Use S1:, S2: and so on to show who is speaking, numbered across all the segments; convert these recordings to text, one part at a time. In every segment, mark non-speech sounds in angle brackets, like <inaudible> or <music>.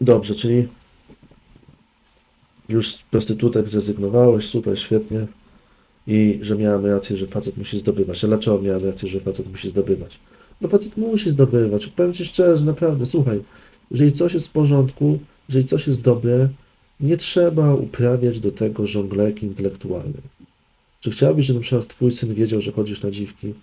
S1: Dobrze, czyli już z prostytutek zrezygnowałeś, super, świetnie. I że miałem rację, że facet musi zdobywać. A dlaczego miałem rację, że facet musi zdobywać? No facet musi zdobywać. Powiem Ci szczerze, naprawdę, słuchaj, jeżeli coś jest w porządku, jeżeli coś jest dobre, nie trzeba uprawiać do tego żonglerki intelektualnej. Czy chciałbyś, żeby na przykład Twój syn wiedział, że chodzisz na dziwki?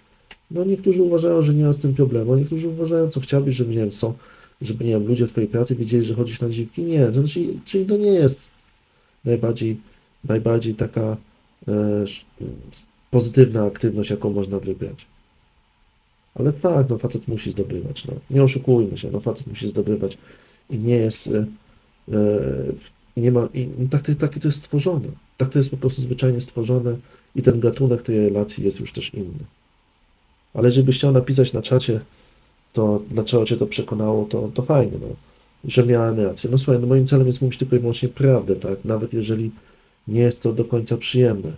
S1: No niektórzy uważają, że nie ma z tym problemu, a niektórzy uważają, co chciałbyś, żeby, nie wiem, są, żeby, nie wiem, ludzie w Twojej pracy wiedzieli, że chodzisz na dziwki? Nie, to znaczy, czyli to nie jest najbardziej, najbardziej taka e, pozytywna aktywność, jaką można wybrać. Ale tak, no facet musi zdobywać, no. Nie oszukujmy się, no facet musi zdobywać i nie jest, e, e, nie ma, i tak, to- takie to jest stworzone. Tak to jest po prostu zwyczajnie stworzone i ten gatunek tej relacji jest już też inny. Ale byś chciał napisać na czacie, to dlaczego cię to przekonało, to, to fajnie, no, że miałem rację. No słuchaj, no moim celem jest mówić tylko i wyłącznie prawdę, tak? Nawet jeżeli nie jest to do końca przyjemne.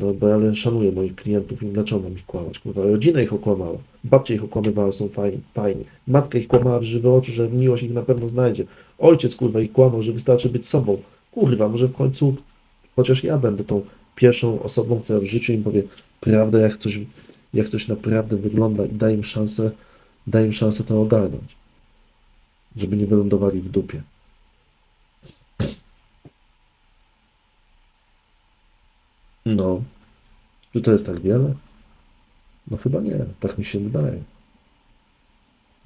S1: No bo ja szanuję moich klientów i dlaczego mam ich kłamać? Kurwa, rodzina ich okłamała, babcia ich okłamywała, są fajni, fajni. Matka ich kłamała w żywe oczy, że miłość ich na pewno znajdzie. Ojciec, kurwa, ich kłamał, że wystarczy być sobą. Kurwa, może w końcu chociaż ja będę tą pierwszą osobą, która w życiu im powie prawdę, jak coś, jak coś naprawdę wygląda i da im szansę, da im szansę to ogarnąć. Żeby nie wylądowali w dupie. No. Czy to jest tak wiele? No chyba nie. Tak mi się wydaje.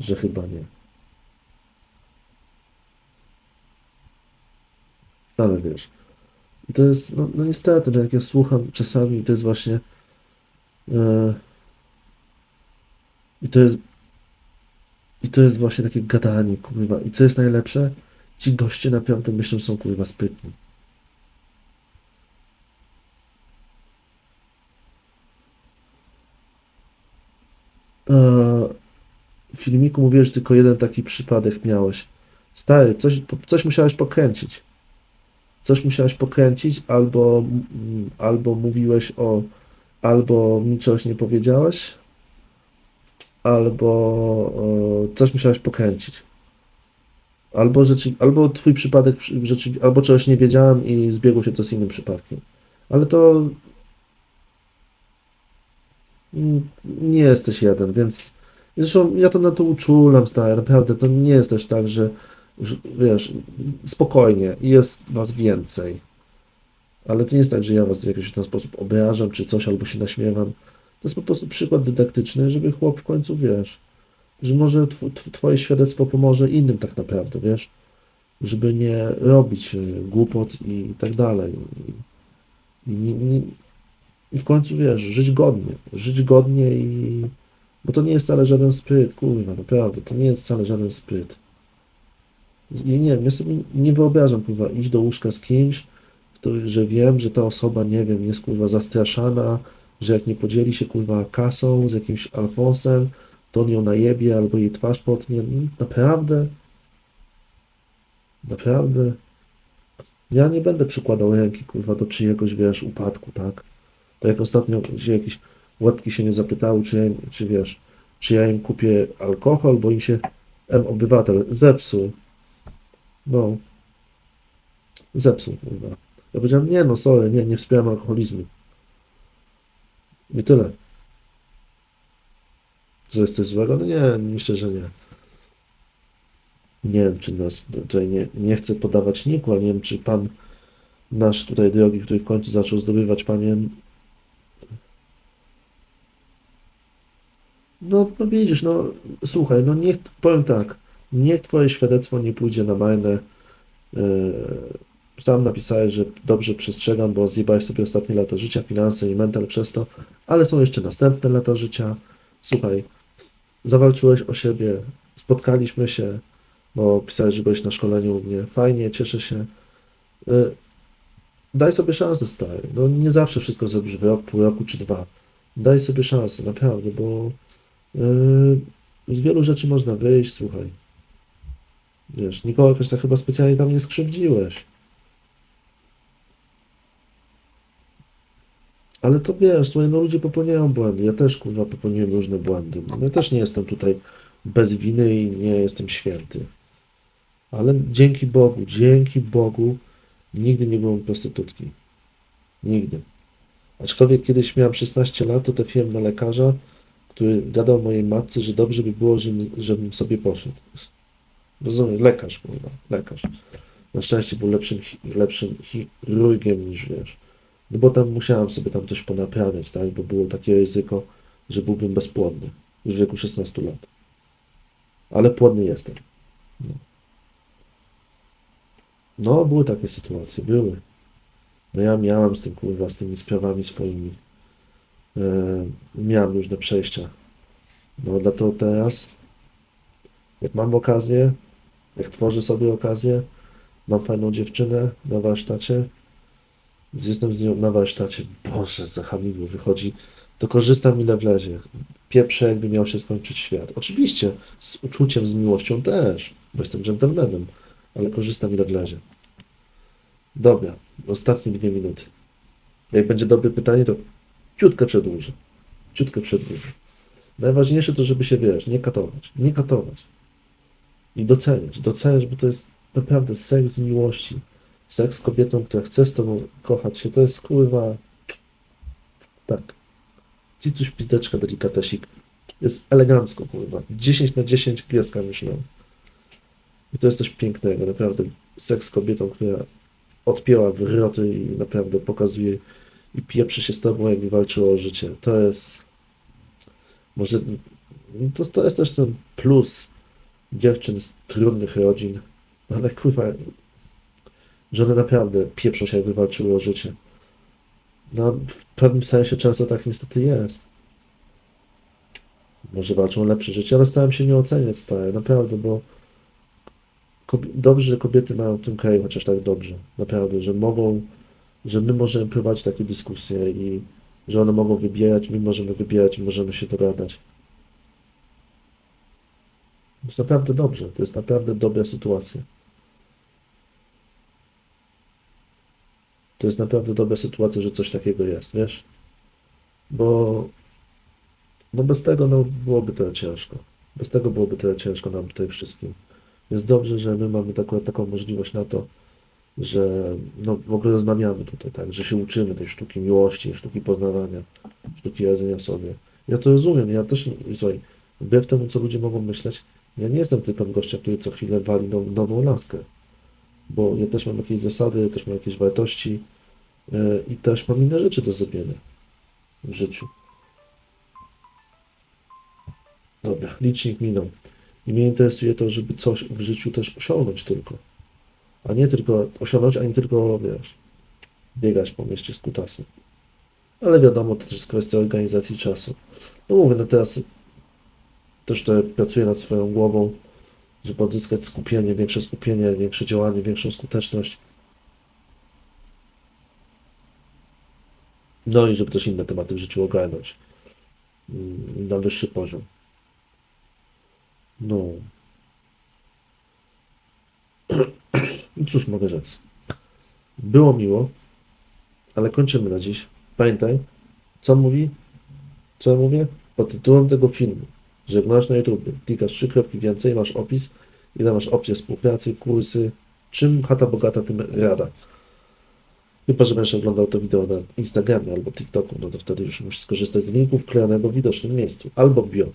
S1: Że chyba nie. Ale wiesz. I to jest, no, no niestety, no jak ja słucham czasami, to jest właśnie. E, I to jest. I to jest właśnie takie gadanie, kurwa. I co jest najlepsze? Ci goście naprawdę myślą, że są kurwa sprytni. W filmiku mówiłeś, że tylko jeden taki przypadek miałeś. Stary, coś, coś musiałeś pokręcić. Coś musiałeś pokręcić, albo, mm, albo mówiłeś o, albo mi czegoś nie powiedziałeś, albo e, coś musiałeś pokręcić. Albo, rzeczy, albo twój przypadek, przy- rzeczy, albo czegoś nie wiedziałem i zbiegło się to z innym przypadkiem. Ale to nie jesteś jeden, więc zresztą ja to na to uczulam, stary, naprawdę to nie jest też tak, że wiesz, spokojnie, jest was więcej. Ale to nie jest tak, że ja was w jakiś ten sposób obrażam czy coś, albo się naśmiewam. To jest po prostu przykład dydaktyczny, żeby chłop w końcu, wiesz, że może tw tw twoje świadectwo pomoże innym tak naprawdę, wiesz, żeby nie robić y, głupot i tak dalej. I, i, i w końcu, wiesz, żyć godnie, żyć godnie i... Bo to nie jest wcale żaden spryt, kurwa, naprawdę, to nie jest wcale żaden spryt. I nie wiem, ja sobie nie wyobrażam, kurwa, iść do łóżka z kimś, który, że wiem, że ta osoba, nie wiem, jest, kurwa, zastraszana, że jak nie podzieli się, kurwa, kasą z jakimś Alfonsem, to on ją najebie albo jej twarz potnie. Naprawdę? Naprawdę? Ja nie będę przykładał ręki, kurwa, do czyjegoś, wiesz, upadku, tak? To jak ostatnio gdzie jakieś łebki się nie zapytały, czy, ja, im- czy wiesz, czy ja im kupię alkohol, bo im się M obywatel zepsuł. No. Zepsuł, kurwa. Ja powiedziałem, nie no, sorry, nie, nie wspieram alkoholizmu. I tyle. Że jest coś złego? No nie, myślę, że nie. Nie wiem, czy nas, tutaj nie, nie chcę podawać niku, ale nie wiem, czy pan nasz tutaj drogi, który w końcu zaczął zdobywać panie. No, no widzisz, no słuchaj, no niech, powiem tak, niech twoje świadectwo nie pójdzie na marne. Yy, sam napisałeś, że dobrze przestrzegam, bo zjebałeś sobie ostatnie lata życia, finanse i mental przez to, ale są jeszcze następne lata życia. Słuchaj, zawalczyłeś o siebie, spotkaliśmy się, bo pisałeś, że byłeś na szkoleniu u mnie. Fajnie, cieszę się. Y, Daj sobie szansę, stary. No nie zawsze wszystko zrobisz w rok, pół roku czy dwa. Daj sobie szansę, naprawdę, bo y, z wielu rzeczy można wyjść, słuchaj. Wiesz, nikogo jakoś tak chyba specjalnie tam nie skrzywdziłeś. Ale to wiesz, słuchaj, no ludzie popełniają błędy. Ja też, kurwa, popełniłem różne błędy. Ja też nie jestem tutaj bez winy i nie jestem święty. Ale dzięki Bogu, dzięki Bogu nigdy nie byłem prostytutki. Nigdy. Aczkolwiek kiedyś miałem 16 lat, to trafiłem na lekarza, który gadał mojej matce, że dobrze by było, żebym, żebym sobie poszedł. Rozumiem, lekarz, kurwa, lekarz. Na szczęście był lepszym, lepszym chirurgiem niż wiesz. No bo tam musiałem sobie tam coś ponaprawiać, tak? Bo było takie ryzyko, że byłbym bezpłodny już w wieku 16 lat. Ale płodny jestem. No, no były takie sytuacje, były. No ja miałem z tym kurwa, z tymi sprawami swoimi. E, miałem różne przejścia. No dlatego teraz, jak mam okazję, jak tworzę sobie okazję, mam fajną dziewczynę na warsztacie, jestem z nią na warsztacie, Boże, za wychodzi, to korzystam ile wlezie. Pieprzę, jakby miał się skończyć świat. Oczywiście, z uczuciem, z miłością też, bo jestem dżentelmenem, ale korzystam ile wlezie. Dobra, ostatnie dwie minuty. Jak będzie dobre pytanie, to ciutkę przedłużę. Ciutkę przedłużę. Najważniejsze to, żeby się, wiesz, nie katować. Nie katować. I doceniać. Doceniać, bo to jest naprawdę seks z miłości. Seks z kobietą, która chce z tobą kochać się, to jest kurwa... Tak. Cicuś pizdeczka delikatesik. Jest elegancko, kurwa. 10 na 10 gwiazdka myślę. I to jest coś pięknego, naprawdę. Seks z kobietą, która odpięła wroty i naprawdę pokazuje i pieprzy się z tobą, jakby walczyło o życie. To jest... Może... To, to jest też ten plus dziewczyn z trudnych rodzin. Ale kurwa, że one naprawdę pieprzą się, jakby walczyły o życie. No, w pewnym sensie często tak niestety jest. Może walczą o lepsze życie, ale starałem się nie oceniać stare, naprawdę, bo dobrze, że kobiety mają w tym kraju chociaż tak dobrze, naprawdę, że mogą, że my możemy prowadzić takie dyskusje i że one mogą wybierać, my możemy wybierać możemy się dogadać. To jest naprawdę dobrze, to jest naprawdę dobra sytuacja. To jest naprawdę dobra sytuacja, że coś takiego jest, wiesz? Bo no bez tego no, byłoby tyle ciężko. Bez tego byłoby tyle ciężko nam tutaj wszystkim. Jest dobrze, że my mamy taką, taką możliwość na to, że no, w ogóle rozmawiamy tutaj, tak, że się uczymy tej sztuki miłości, sztuki poznawania, sztuki radzenia sobie. Ja to rozumiem, ja też, słuchaj, wbrew temu, co ludzie mogą myśleć, ja nie jestem typem gościa, który co chwilę wali now, nową laskę, bo ja też mam jakieś zasady, też mam jakieś wartości yy, i też mam inne rzeczy do zrobienia w życiu. Dobra, licznik minął. I mnie interesuje to, żeby coś w życiu też osiągnąć tylko. A nie tylko osiągnąć, a nie tylko, wiesz, biegać po mieście z kutasem. Ale wiadomo, to też jest kwestia organizacji czasu. No mówię, no teraz też to pracuję nad swoją głową, żeby odzyskać skupienie, większe skupienie, większe działanie, większą skuteczność. No i żeby też inne tematy w życiu ogarnąć mm, na wyższy poziom. No. <clears throat> Cóż mogę rzec? Było miło, ale kończymy na dziś. Pamiętaj, co mówi? Co ja mówię? Pod tytułem tego filmu, że jak masz na YouTube, klikasz trzy kropki więcej, masz opis i tam masz opcję współpracy, kursy. Czym chata bogata, tym rada. Chyba, że będziesz oglądał to wideo na Instagramie albo TikToku, no to wtedy już musisz skorzystać z linku wklejonego w widocznym miejscu albo bio.